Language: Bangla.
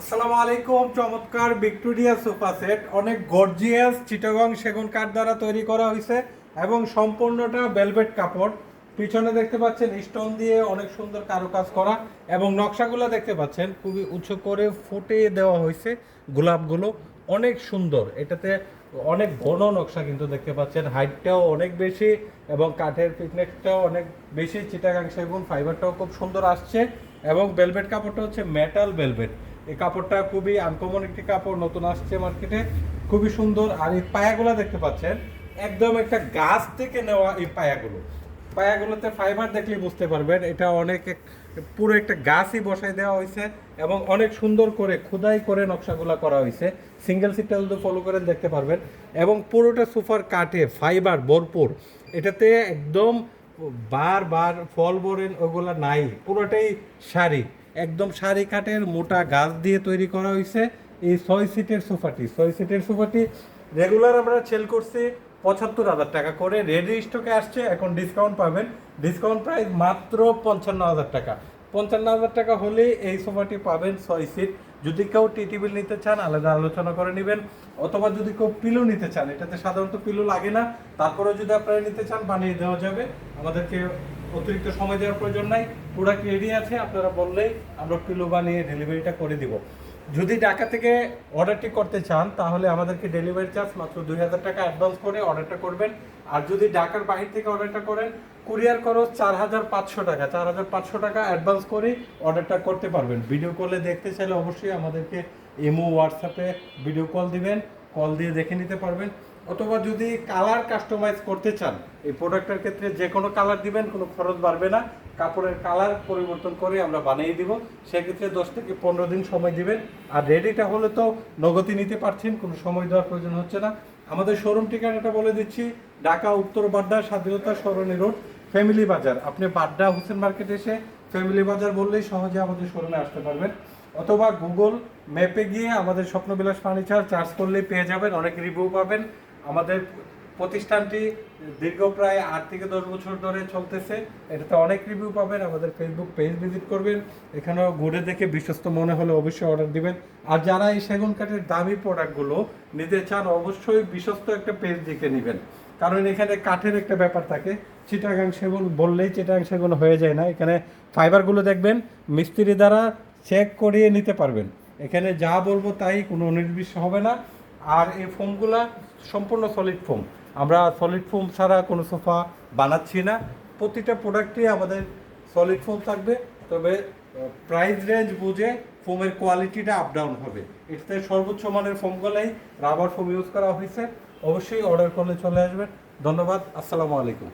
আসসালামু আলাইকুম, চমৎকার ভিক্টোরিয়া সোফা সেট। অনেক গর্জিয়াস চিটাগং সেগুন কাঠ দ্বারা তৈরি করা হয়েছে এবং সম্পূর্ণটা ভেলভেট কাপড়। পিছনে দেখতে পাচ্ছেন স্টোন দিয়ে অনেক সুন্দর কারুকাজ করা এবং নকশাগুলো দেখতে পাচ্ছেন, খুবই উঁচু করে ফুটিয়ে দেওয়া হয়েছে গোলাপগুলো। অনেক সুন্দর, এটাতে অনেক ঘন নকশা কিন্তু দেখতে পাচ্ছেন। হাইটটাও অনেক বেশি এবং কাঠের ফিটনেসটাও অনেক বেশি। চিটাগাং সেগুন ফাইবারটাও খুব সুন্দর আসছে এবং বেলভেট কাপড়টা হচ্ছে মেটাল ভেলভেট এই কাপড়টা খুবই আনকমন একটি কাপড়, নতুন আসছে মার্কেটে খুবই সুন্দর। আর এই পায়াগুলো দেখতে পাচ্ছেন, একদম একটা গাছ থেকে নেওয়া এই পায়াগুলো। পায়াগুলোতে ফাইবার দেখলে বুঝতে পারবেন, এটা অনেক পুরো একটা গাছই বসাই দেওয়া হয়েছে এবং অনেক সুন্দর করে খোদাই করে নকশাগুলো করা হয়েছে। সিঙ্গেল সিটটা যদি ফলো করেন দেখতে পারবেন। এবং পুরোটা সুপার কাঠে ফাইবার ভরপুর। এটাতে একদম বার বার ফল বরেন ওগুলা নাই, পুরোটাই শাড়ি একদম সারি কাঠের মোটা গাছ দিয়ে তৈরি করা হয়েছে এই ছয় সিটের সোফাটি। ছয় সিটের সোফাটি রেগুলার আমরা সেল করছি পঁচাত্তর হাজার টাকা করে। রেডি স্টকে আসছে, এখন ডিসকাউন্ট পাবেন। ডিসকাউন্ট প্রাইস মাত্র পঞ্চান্ন হাজার টাকা। পঞ্চান্ন হাজার টাকা হলেই এই সোফাটি পাবেন ছয় সিট। যদি কেউ টি বিল নিতে চান, আলাদা আলোচনা করে নেবেন। অথবা যদি কেউ পিলো নিতে চান, এটাতে সাধারণত পিলো লাগে না। তারপরে যদি আপনারা নিতে চান, বানিয়ে দেওয়া যাবে। আমাদেরকে অতিরিক্ত সময় দেওয়ার প্রয়োজন নাই। প্রোডাক্ট রেডি আছে, আপনারা বললেই আমরা পিলো বানিয়ে ডেলিভারিটা করে দিব। যদি ঢাকা থেকে অর্ডারটি করতে চান, তাহলে আমাদেরকে ডেলিভারি চার্জ মাত্র দুই হাজার টাকা অ্যাডভান্স করে অর্ডারটা করবেন। আর যদি ঢাকার বাহির থেকে অর্ডারটা করেন কুরিয়ার খরচ চার হাজার পাঁচশো টাকা। চার হাজার পাঁচশো টাকা অ্যাডভান্স করে অর্ডারটা করতে পারবেন। ভিডিও কলে দেখতে চাইলে অবশ্যই আমাদেরকে ইমো হোয়াটসঅ্যাপে ভিডিও কল দিবেন। কল দিয়ে দেখে নিতে পারবেন। অথবা যদি কালার কাস্টমাইজ করতে চান, এই প্রোডাক্টের ক্ষেত্রে যে কোনো কালার দিবেন, কোনো খরচ বাড়বে না। কাপড়ের কালার পরিবর্তন করে আমরা বানিয়ে দিব। সেক্ষেত্রে দশ থেকে পনেরো দিন সময় দিবেন। আর রেডিটা হলে তো নগদি নিতে পারছেন, কোনো সময় দেওয়ার প্রয়োজন হচ্ছে না। আমাদের শোরুম ঠিকানাটা বলে দিচ্ছি, ঢাকা, উত্তর বাড্ডা, স্বাধীনতা সরণি রোড, ফ্যামিলি বাজার। আপনি বাড্ডা, হোসেন মার্কেট এসে ফ্যামিলি বাজার বললেই সহজে আমাদের শোরুমে আসতে পারবেন। অথবা গুগল ম্যাপে গিয়ে আমাদের স্বপ্নবিলাস ফার্নিচার চার্জ করলেই পেয়ে যাবেন, অনেক রিভিউ পাবেন। আমাদের প্রতিষ্ঠানটি দীর্ঘ প্রায় আট থেকে দশ বছর ধরে চলতেছে। এটাতে অনেক রিভিউ পাবেন, আমাদের ফেসবুক পেজ ভিজিট করবেন। এখানেও ঘুরে দেখে বিশ্বস্ত মনে হলে অবশ্যই অর্ডার দিবেন। আর যারা এই সেগুন কাঠের দামি প্রোডাক্টগুলো নিতে চান, অবশ্যই বিশ্বস্ত একটা পেজ দেখে নেবেন। কারণ এখানে কাঠের একটা ব্যাপার থাকে। চিটাগাং সেগুন বললেই চিটাগাং সেগুন হয়ে যায় না। এখানে ফাইবারগুলো দেখবেন, মিস্ত্রি দ্বারা চেক করিয়ে নিতে পারবেন। এখানে যা বলব তাই কোনো নির্বিষ হবে না। আর এই ফোমগুলা সম্পূর্ণ সলিড ফোম আমরা সলিড ফোম ছাড়া কোনো সোফা বানাচ্ছি না। প্রতিটা প্রোডাক্টই আমাদের সলিড ফোম থাকবে, তবে প্রাইস রেঞ্জ বুঝে ফোমের কোয়ালিটিটা আপ ডাউন হবে। এটাতে সর্বোচ্চ মানের ফোমগুলাই রাবার ফোম ইউজ করা হয়েছে। অবশ্যই অর্ডার করলে চলে আসবেন। ধন্যবাদ। আসসালামু আলাইকুম।